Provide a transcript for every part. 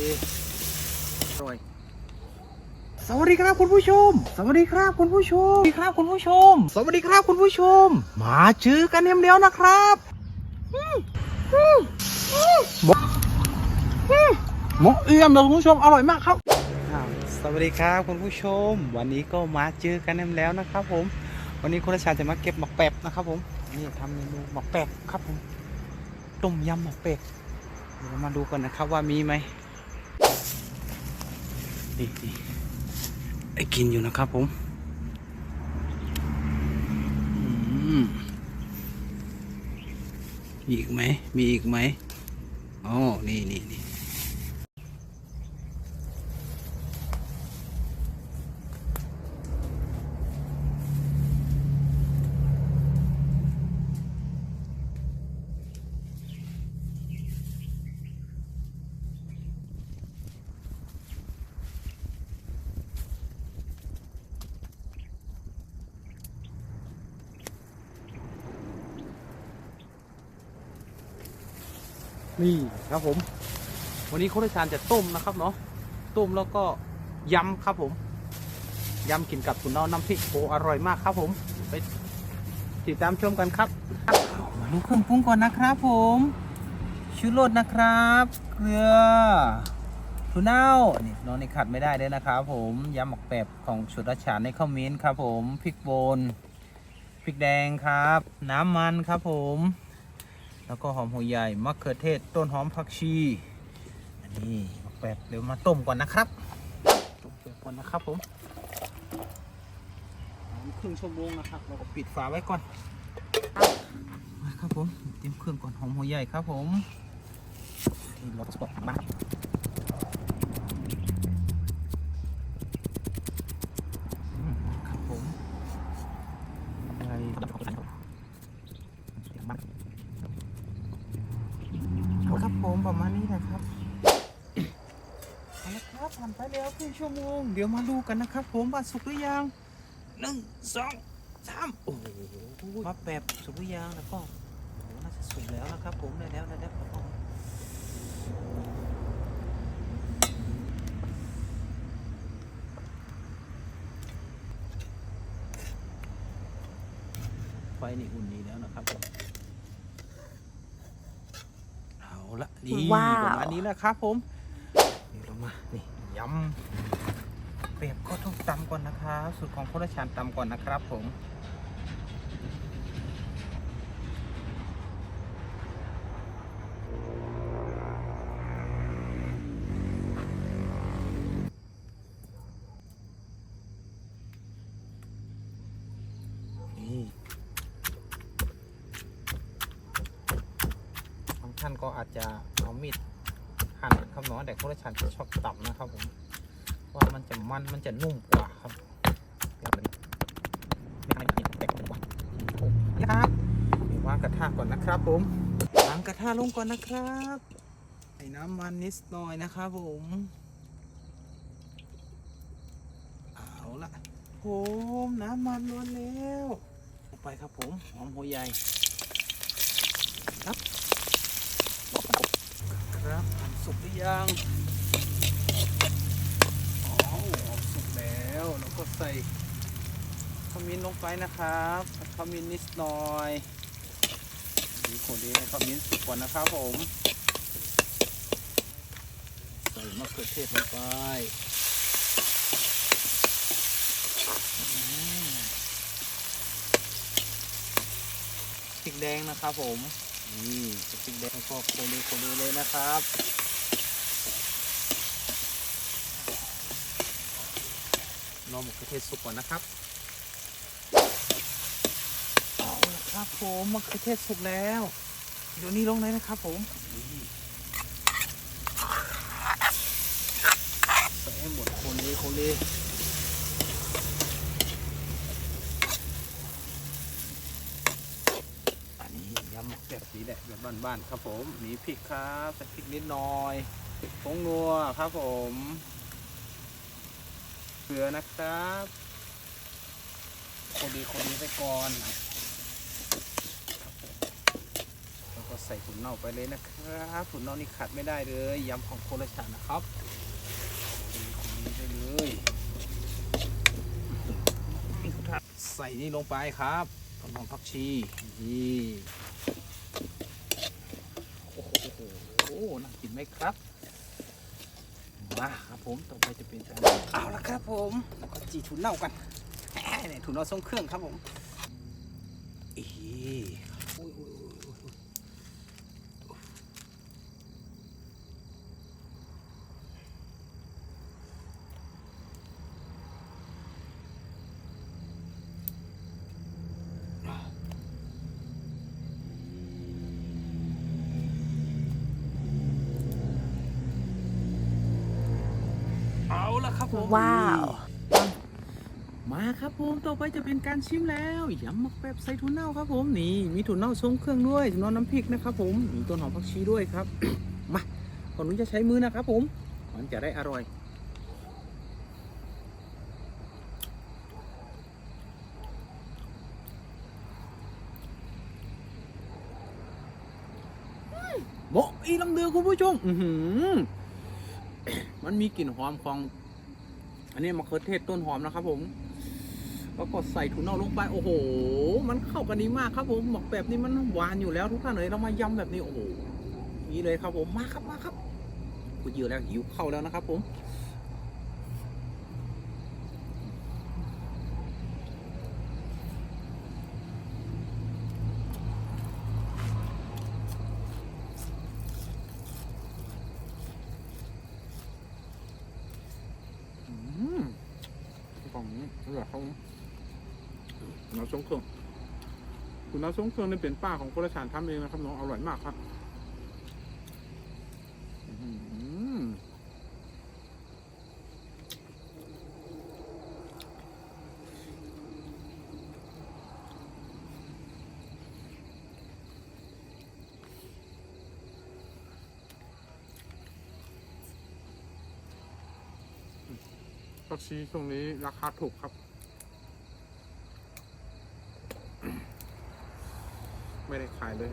ลอร่อยสวัสดีครับคุณผู้ชม สวัสดีครับคุณผู้ชม สวัสดีครับคุณผู้ชม สวัสดีครับคุณผู้ชม มาเจอกันเดียวนะครับหมกอืมหมกเอี่ยมเลยคุณผู้ชมอร่อยมากครับ สวัสดีครับคุณผู้ชม วันนี้ก็มาเจอกันแล้วนะครับ ผม วันนี้คุณราชาจะมาเก็บหมกแปบนะครับ ผม นี่ทำเมนูหมกแปบครับผม ต้มยำหมกเป็ดเดี๋ยวมาดูกันนะครับว่ามีไหม นี่นี่ไอ้กินอยู่นะครับผมอืมมีอีกไหม มีอีกไหมอ๋อนี่นี่นี่ นี่ครับผม วันนี้โค้ชชานจะต้มนะครับเนาะต้มแล้วก็ยำครับผมยำกินกับถุนเนาน้ำพริกโออร่อยมากครับผมไปติดตามชมกันครับมาดูเครื่องปรุงก่อนนะครับผมชูรสนะครับ เกลือถั่วเน่านี่น้องนี่ขาดไม่ได้เลยนะครับผมยำหมกแปบของชุดราชาในข้าวมิ้นครับผมพริกโบนพริกแดงครับ น้ำมันครับผม แล้วก็หอมหัวใหญ่มะเขือเทศต้นหอมผักชีอันนี้มกแปบเดี๋ยวมาต้มก่อนนะครับต้มเปลือกก่อนนะครับผมครึ่งชั่วโมงนะครับ เราก็ปิดฝาไว้ก่อนมาครับผมเตรียมเครื่องก่อนหอมหัวใหญ่ครับผมนี่รสบอกมากอืมครับผมใหญ่เสียงมาก ครับผมประมาณนี้นะครับ เอาละครับผ่านไปแล้วครึ่งชั่วโมง เดี๋ยวมาดูกันนะครับ ผมว่าสุกหรือยังหนึ่งสองสามโอ้โหมาแบบสุกหรือยังแล้วก็โอ้โหน่าจะสุกแล้วนะครับ ผมได้แล้วได้แล้วครับผมไฟนี่อุ่นนี้แล้วนะครับผมเอาละนี่ว้าวประมาณนี้นะครับผมนี่เรา มานี่ยำเปียบก็ต้องตำก่อนนะครับ สูตรของพระราชานตำก่อนนะครับผมนี่ท่านก็อาจจะเอามีด หั่นครับเนาะแต่พระราชานจะชอบตำนะครับ ผมเพราะว่ามันจะมันมันจะนุ่มกว่าครับเดี๋ยวมันไม่ไม่ไม่แตกกว่าครับเดี๋ยววางกระทะก่อนนะครับผมวางกระทะลงก่อนนะครับใส่น้ำมันนิดหน่อยนะครับผมเอาละผมน้ำมันร้อนแล้วลงไปครับผมหอมหัวใหญ่ครับ สุกหรือยังอ๋อหอมสุกแล้วแล้วก็ใส่ขมิ้นลงไปนะครับขมิ้นนิดหน่อยดีคนดีขมิ้นสุกก่อนนะครับผมใส่มะเขือเทศลงไปพริกแดงนะครับผมนี่สติ๊กแดงก็โคเลโคเลเลยนะครับ นอมะเขือเทศสุกก่อนนะครับเอาละครับผมมะเขือเทศสุกแล้ว เดี๋ยวนี้ลงเลยนะครับผมนี่ใส่ให้หมดโคเลโคเลอันนี้ยำแบบนี้แหละแบบบ้านๆครับผมมีพริกครับใส่พริกนิดหน่อยผงนัวครับผม เกลือนะครับคนดีคนดีไปก่อนแล้วก็ใส่ถุนเน่าไปเลยนะครับถุนเน่านี่ขาดไม่ได้เลยยำของโคราชนะครับดีของดีได้เลยใส่นี่ลงไปครับต้นหอมผักชีนี่โอ้โหน่ากินไหมครับ มาครับผมต่อไปจะเป็นการเอาละครับผมแล้วก็จีถุนเน่ากันเนี่ยถุนเน่าทรงเครื่องครับผมอีโอ้ ว้าว มาครับผม ต่อไปจะเป็นการชิมแล้วยำหมักแบบใส่ถั่วเน่าครับผมนี่มีถั่วเน่าทรงเครื่องด้วยถั่วเน่าน้ำพริกนะครับผมมีต้นหอมผักชีด้วยครับ มาก่อนนู้นจะใช้มือนะครับผม มันจะได้อร่อยโบอีลำเดือคุณผู้ชม มันมีกลิ่นหอมของ อันนี้มะเขือเทศต้นหอมนะครับผมแล้วก็ใส่ถั่วเน่าลงไป โอ้โห มันเข้ากันดีมากครับผมหมกแบบนี้มันหวานอยู่แล้วทุกท่านเลยเรามายำแบบนี้โอ้โหนี่เลยครับผมมาครับมาครับกูเยอะแล้วหิวเข้าแล้วนะครับผม อืมของ เหลือเขาน้ำส้มเครื่องคุณน้ำส้มเครื่องนี่เป็นป้าของคนละชานทำเองนะครับน้องอร่อยมากครับผักชีช่วงนี้ราคาถูกครับ ไม่ได้ขายเลย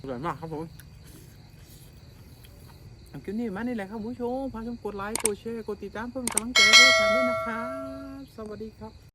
อร่อยมากครับผมคลิปนี้มานี่แหละครับผู้ชมพาชมกดไลค์ กดแชร์ กดติดตามเพื่อเป็นกำลังใจให้เราทำด้วยนะครับ สวัสดีครับ